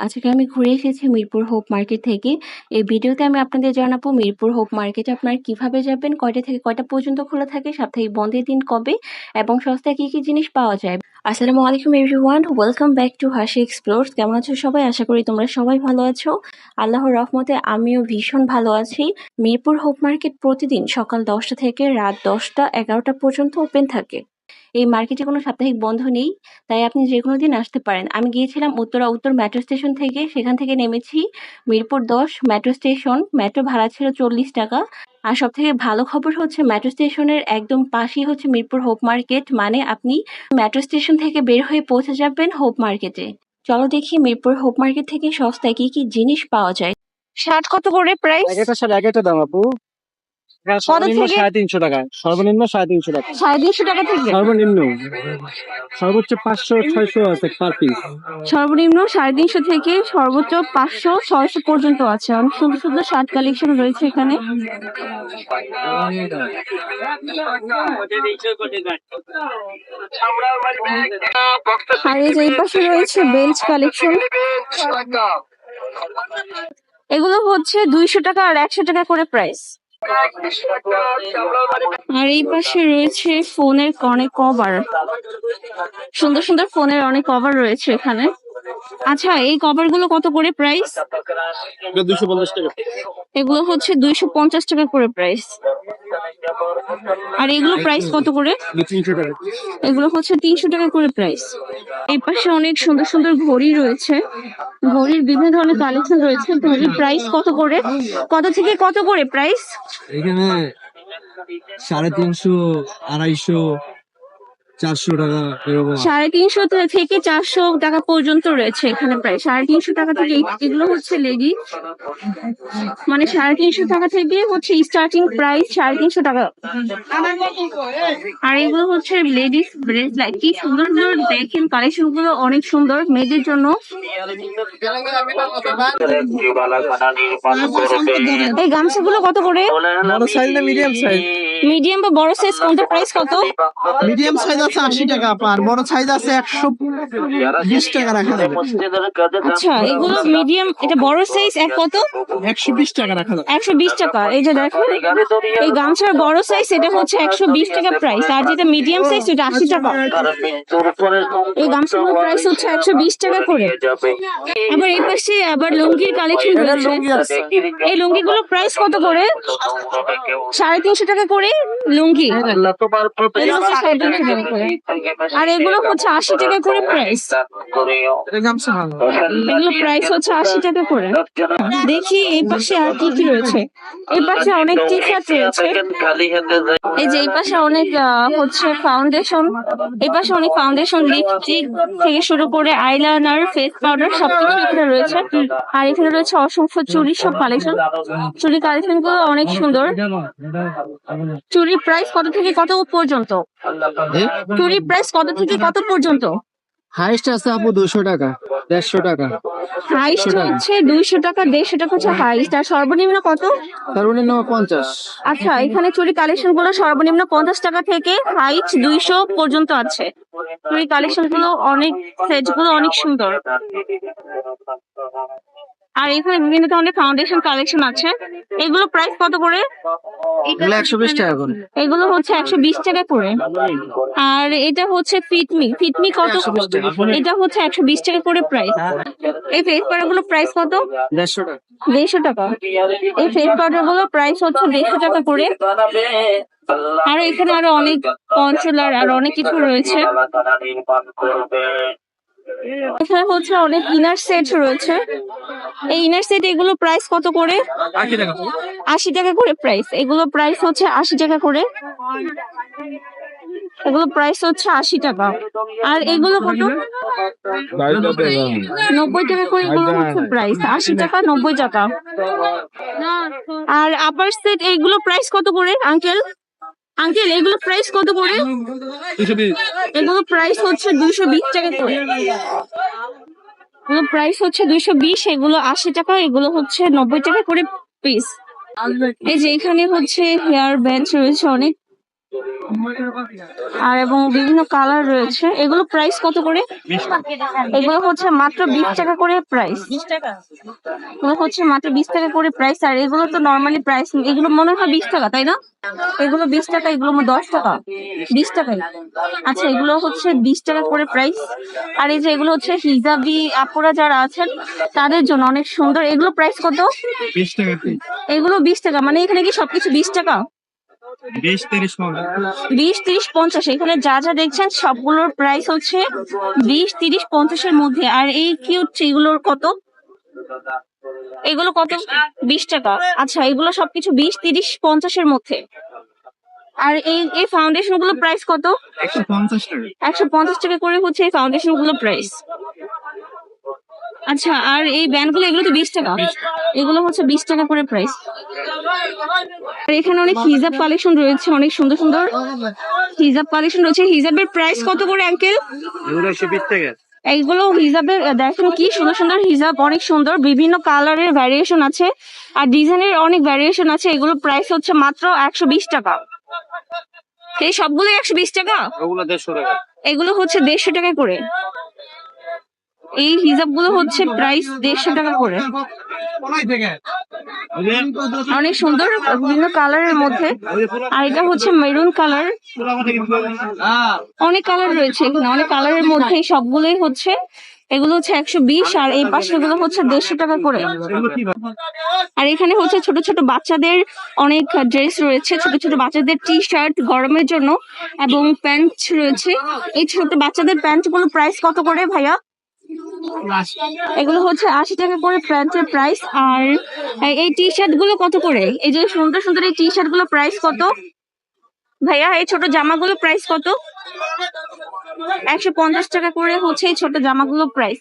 আজকে আমি ঘুরে এসেছি মিরপুর হোপ মার্কেট থেকে। এই ভিডিওতে আমি আপনাদের জানাব মিরপুর হোপ মার্কেটে আপনারা কীভাবে যাবেন, কয়টা থেকে কয়টা পর্যন্ত খোলা থাকে, সাপ্তাহিক বন্ধের দিন কবে এবং সস্তায় কি, কি জিনিস পাওয়া যায়। আসসালামু আলাইকুম everyone, welcome back to Hasi explores. কেমন আছো সবাই? আশা করি তোমরা সবাই ভালো আছো। আল্লাহর রহমতে আমিও ভীষণ ভালো আছি। মিরপুর হোপ মার্কেট প্রতিদিন সকাল ১০টা থেকে রাত ১০টা ১১টা পর্যন্ত ওপেন থাকে। এই মার্কেটে কোনো সাপ্তাহিক বন্ধ নেই। তাই আপনি যেকোনো দিন আসতে পারেন। আমি গিয়েছিলাম উত্তরা উত্তর মেট্রো স্টেশন থেকে। সেখান থেকে নেমেছি মিরপুর ১০ মেট্রো স্টেশন। মেট্রো ভাড়া ছিল ৳৪০ আর সব থেকে ভালো খবর হচ্ছে মেট্রো স্টেশনের একদম পাশেই হচ্ছে মিরপুর হোপ মার্কেট। মানে আপনি মেট্রো স্টেশন থেকে বের হয়ে পৌঁছে যাবেন হোপ মার্কেটে। চলো দেখি মিরপুর হোপ মার্কেট থেকে সস্তায় কি, কি জিনিস পাওয়া যায়। শার্ট কত করে প্রাইস? শার্ট এক একটা দাম আপু সর্বনিম্ন? সাড়ে তিনশো টাকা। সর্বনিম্ন সাড়ে তিনশো টাকা। সাড়ে তিনশো টাকা থেকে? সর্বনিম্ন। সর্বোচ্চ পাঁচশো ছয়শো আছে পার পিস সর্বনিম্ন সাড়ে তিনশো থেকে সর্বোচ্চ পাঁচশো ছয়শো পর্যন্ত আছে। অনেক সুন্দর সুন্দর শার্ট কালেকশন রয়েছে এখানে। আর এই পাশে রয়েছে বেঞ্চ কালেকশন এগুলো হচ্ছে দুইশো টাকা আর একশো টাকা করে প্রাইস আর এই পাশে রয়েছে ফোনের অনেক কভার। সুন্দর সুন্দর ফোনের অনেক কভার রয়েছে এখানে। আচ্ছা এই কভারগুলো কত করে প্রাইস দুশো পঞ্চাশ টাকা। এগুলো হচ্ছে দুইশো পঞ্চাশ টাকা করে প্রাইস আর এগুলো প্রাইস কত করে? এগুলো হচ্ছে তিনশো টাকা করে প্রাইস এই পাশে অনেক সুন্দর সুন্দর ঘড়ি রয়েছে। ঘড়ির বিভিন্ন ধরনের কালেকশন রয়েছে। ঘড়ির প্রাইস কত করে? কত থেকে কত করে প্রাইস এখানে সাড়ে তিনশো, আড়াইশো চারশো টাকা এরকম সাড়ে তিনশো থেকে চারশো টাকা পর্যন্ত রয়েছে এখানে প্রায়। সাড়ে তিনশো টাকা থেকে এগুলো হচ্ছে লেডি মানে সাড়ে তিনশো টাকা থেকে হচ্ছে স্টার্টিং প্রাইস সাড়ে তিনশো টাকা। আর এগুলো হচ্ছে লেডিস ব্রেসলেট কি সুন্দর সুন্দর দেখেন কালেকশনগুলো অনেক সুন্দর মেয়েদের জন্য। এই গামছাগুলো কত করে? বড় সাইজ না মিডিয়াম সাইজ মিডিয়াম বা বড় সাইজ কোনটা প্রাইস কত? মিডিয়াম সাইজ আছে আশি টাকা আর বড় সাইজ আছে একশো বিশ টাকা রাখা যাবে। আচ্ছা এগুলো মিডিয়াম এটা বড় সাইজ এক কত? একশো বিশ টাকা রাখা যাবে। একশো বিশ টাকা এই যে দেখো এই গামছার বড় সাইজ এটা হচ্ছে একশো বিশ টাকা প্রাইস আর যেটা মিডিয়াম সাইজ সেটা আশি টাকা। এই গামছাগুলোর প্রাইস হচ্ছে একশো বিশ টাকা করে। আবার এই পাশে আবার লুঙ্গির কালেকশন রয়েছে। এই লুঙ্গিগুলো প্রাইস কত করে? সাড়ে তিনশো টাকা করে লুঙ্গি। সাড়ে তিনশো টাকা করে। আর এগুলো হচ্ছে আশি টাকা করে প্রাইস এগুলো প্রাইস হচ্ছে আশি টাকা করে। দেখি এই পাশে আর কি কি রয়েছে। এই পাশে অনেক টি রয়েছে। এই যে এই পাশে অনেক হচ্ছে ফাউন্ডেশন এই পাশে অনেক ফাউন্ডেশন লিপস্টিক থেকে শুরু করে আইলাইনার ফেস পাউডার সবকিছু এখানে রয়েছে। আর এখানে রয়েছে অসংখ্য চুড়ির সব কালেকশন চুড়ি কালেকশনগুলো অনেক সুন্দর। চুড়ির প্রাইস কত থেকে কত পর্যন্ত? চুড়ির প্রাইস কত থেকে কত পর্যন্ত? হাইস্ট আছে আপু দুশো টাকা দেড়শো টাকা। হাইস্ট হচ্ছে দুইশো টাকা দেড়শো টাকা হচ্ছে হাইস্ট। আর সর্বনিম্ন কত? সর্বনিম্ন পঞ্চাশ। আচ্ছা এখানে চুরি কালেকশনগুলো সর্বনিম্ন পঞ্চাশ টাকা থেকে হাইস্ট দুইশো পর্যন্ত আছে। চুরি কালেকশনগুলো অনেক সেটগুলো অনেক সুন্দর। আর এখানে বিভিন্ন ধরনের ফাউন্ডেশন কালেকশন আছে। এগুলো প্রাইস কত করে? এগুলো একশো বিশ টাকা করে। এগুলো হচ্ছে একশো বিশ টাকা করে। আর এটা হচ্ছে ফিটমি ফিটমি কত? এটা হচ্ছে একশো বিশ টাকা করে প্রাইস এই ফেস পাউডারগুলো প্রাইস কত? দেড়শো টাকা। দেড়শো টাকা। এই ফেস পাউডারগুলো প্রাইস হচ্ছে দেড়শো টাকা করে। আর এখানে আরও অনেক কনসিলার আর অনেক কিছু রয়েছে। এখানে হচ্ছে অনেক ইনার সেট রয়েছে। এই ইনার সেট এগুলো প্রাইস কত করে? আশি টাকা করে। প্রাইস এগুলো প্রাইস হচ্ছে আশি টাকা করে। এগুলো প্রাইস হচ্ছে আশি টাকা। আর এগুলো কত? নব্বই টাকা করে এগুলো হচ্ছে প্রাইস আশি টাকা নব্বই টাকা। আর আপার সেট এইগুলো প্রাইস কত করে আঙ্কেল আঙ্কেল এগুলো প্রাইস কত দুশো এগুলো প্রাইস হচ্ছে দুইশো বিশ টাকা করে। এগুলো প্রাইস হচ্ছে দুইশো বিশ এগুলো আশি টাকা এগুলো হচ্ছে নব্বই টাকা করে পিস এই যে এখানে হচ্ছে হেয়ার ব্যান্ড রয়েছে অনেক আর এবং বিভিন্ন কালার রয়েছে। এগুলো প্রাইস কত করে? এগুলো হচ্ছে মাত্র বিশ টাকা করে প্রাইস এগুলো হচ্ছে মাত্র বিশ টাকা করে প্রাইস আর এগুলো তো নর্মালি প্রাইস এগুলো মনে হয় বিশ টাকা তাই না? এগুলো বিশ টাকা এগুলো দশ টাকা। বিশ টাকাই। আচ্ছা এগুলো হচ্ছে বিশ টাকা করে প্রাইস আর এই যে এগুলো হচ্ছে হিজাবি আপুরা যারা আছেন তাদের জন্য অনেক সুন্দর। এগুলো প্রাইস কত? বিশ টাকা। এগুলো বিশ টাকা মানে এখানে কি সবকিছু বিশ টাকা? বিশ তিরিশ পঞ্চাশ বিশ তিরিশ পঞ্চাশ। এখানে যা যা দেখছেন সবগুলোর প্রাইস হচ্ছে বিশ তিরিশ পঞ্চাশের মধ্যে। আর এই কিউট এগুলোর কত? এগুলো কত? বিশ টাকা। আচ্ছা এগুলো সবকিছু বিশ তিরিশ পঞ্চাশের মধ্যে। আর এই এই ফাউন্ডেশনগুলো প্রাইস কত? একশো পঞ্চাশ টাকা। করে হচ্ছে এই ফাউন্ডেশনগুলো প্রাইস আচ্ছা আর এই ব্যান্ডগুলো এগুলো তো বিশ টাকা। এগুলো হচ্ছে বিশ টাকা করে প্রাইস আর এখানে অনেক হিজাব কালেকশন রয়েছে অনেক সুন্দর সুন্দর হিজাব কালেকশন রয়েছে। হিজাবের প্রাইস কত করে টাকা। এইগুলো হিজাবের দেখেন কি সুন্দর সুন্দর হিজাব অনেক সুন্দর। বিভিন্ন কালারের ভ্যারিয়েশন আছে আর ডিজাইনের অনেক ভ্যারিয়েশন আছে। এগুলো প্রাইস হচ্ছে মাত্র একশো বিশ টাকা। এই সবগুলো একশো বিশ টাকা? ওগুলো দেড়শো টাকা। এগুলো হচ্ছে দেড়শো টাকা করে। এই হিজাবগুলো হচ্ছে প্রাইস দেড়শো টাকা করে। অনেক সুন্দর বিভিন্ন কালারের মধ্যে। আর এটা হচ্ছে মেরুন কালার। অনেক কালার রয়েছে এখানে, অনেক কালারের মধ্যে সবগুলোই হচ্ছে। এগুলো হচ্ছে একশো বিশ, আর এই পাশেরগুলো হচ্ছে দেড়শো টাকা করে। আর এখানে হচ্ছে ছোট ছোট বাচ্চাদের অনেক ড্রেস রয়েছে, ছোট ছোট বাচ্চাদের টি শার্ট গরমের জন্য এবং প্যান্ট রয়েছে। এই ছোট বাচ্চাদের প্যান্টগুলো প্রাইস কত করে ভাইয়া? এগুলো হচ্ছে আশি টাকা করে প্যান্টের প্রাইস আর, এই টি শার্টগুলো কত করে? এই যে সুন্দর সুন্দর এই টি শার্টগুলো প্রাইস কত? ভাইয়া, এই ছোট জামাগুলো প্রাইস কত? একশো পঞ্চাশ টাকা করে হচ্ছে এই ছোট জামাগুলো প্রাইস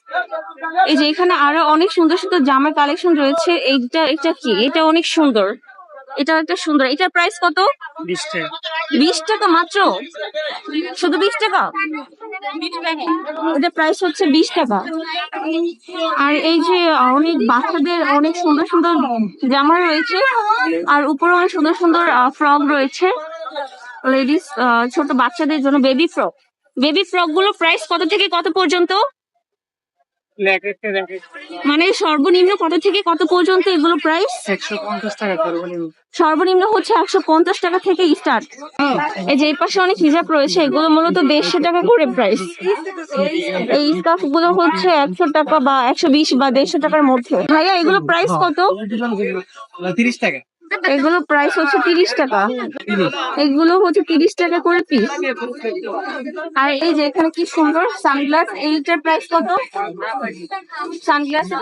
এই যে এখানে আরও অনেক সুন্দর সুন্দর জামার কালেকশন রয়েছে। এইটা এটা কি? এটা অনেক সুন্দর। এটা একটা সুন্দর। এটার প্রাইস কত? বিশ টাকা। বিশ টাকা মাত্র? শুধু বিশ টাকা? এটা প্রাইস হচ্ছে বিশ টাকা। আর এই যে অনেক বাচ্চাদের অনেক সুন্দর সুন্দর জামা রয়েছে আর উপরে অনেক সুন্দর সুন্দর ফ্রক রয়েছে। লেডিস ছোট বাচ্চাদের জন্য বেবি ফ্রক বেবি ফ্রকগুলো প্রাইস কত থেকে কত পর্যন্ত? মানে সর্বনিম্ন কত থেকে কত পর্যন্ত এগুলো প্রাইস একশো পঞ্চাশ টাকা সর্বনিম্ন। সর্বনিম্ন হচ্ছে একশো পঞ্চাশ টাকা থেকে স্টার্ট এই যে পাশে অনেক হিজাব রয়েছে এগুলো মূলত দেড়শো টাকা করে প্রাইস এই স্কার্ফগুলো হচ্ছে একশো টাকা বা একশো বিশ বা দেড়শো টাকার মধ্যে। ভাইয়া এগুলো প্রাইস কত? তিরিশ টাকা। এগুলো প্রাইস হচ্ছে তিরিশ টাকা। এগুলো হচ্ছে তিরিশ টাকা করে পিস আর এই যে এখানে কি সুন্দর সানগ্লাস এইটার প্রাইস কত? সানগ্লাসের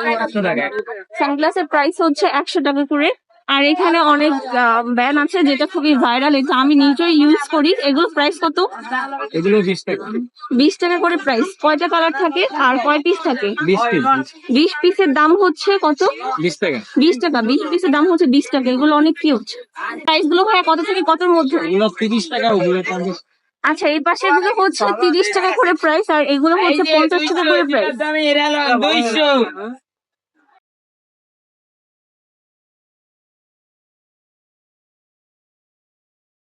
সানগ্লাসের প্রাইস হচ্ছে একশো টাকা করে। আর এখানে অনেক ব্যান আছে যেটা খুবই ভাইরাল এটা আমি নিজেই ইউজ করি। এগুলো প্রাইস কত? এগুলো বিশ টাকা। বিশ টাকা করে প্রাইস কয়টা কালার থাকে? আর কয় পিস থাকে? বিশ পিস বিশ। পিসের দাম হচ্ছে কত? বিশ টাকা। বিশ টাকা। বিশ পিসের দাম হচ্ছে বিশ টাকা। এগুলো অনেক কিউট প্রাইসগুলো ভাই কত থেকে কতর মধ্যে? তিরিশ টাকা আচ্ছা এই পাশে এগুলো হচ্ছে তিরিশ টাকা করে প্রাইস আর এগুলো হচ্ছে পঞ্চাশ টাকা করে প্রাইস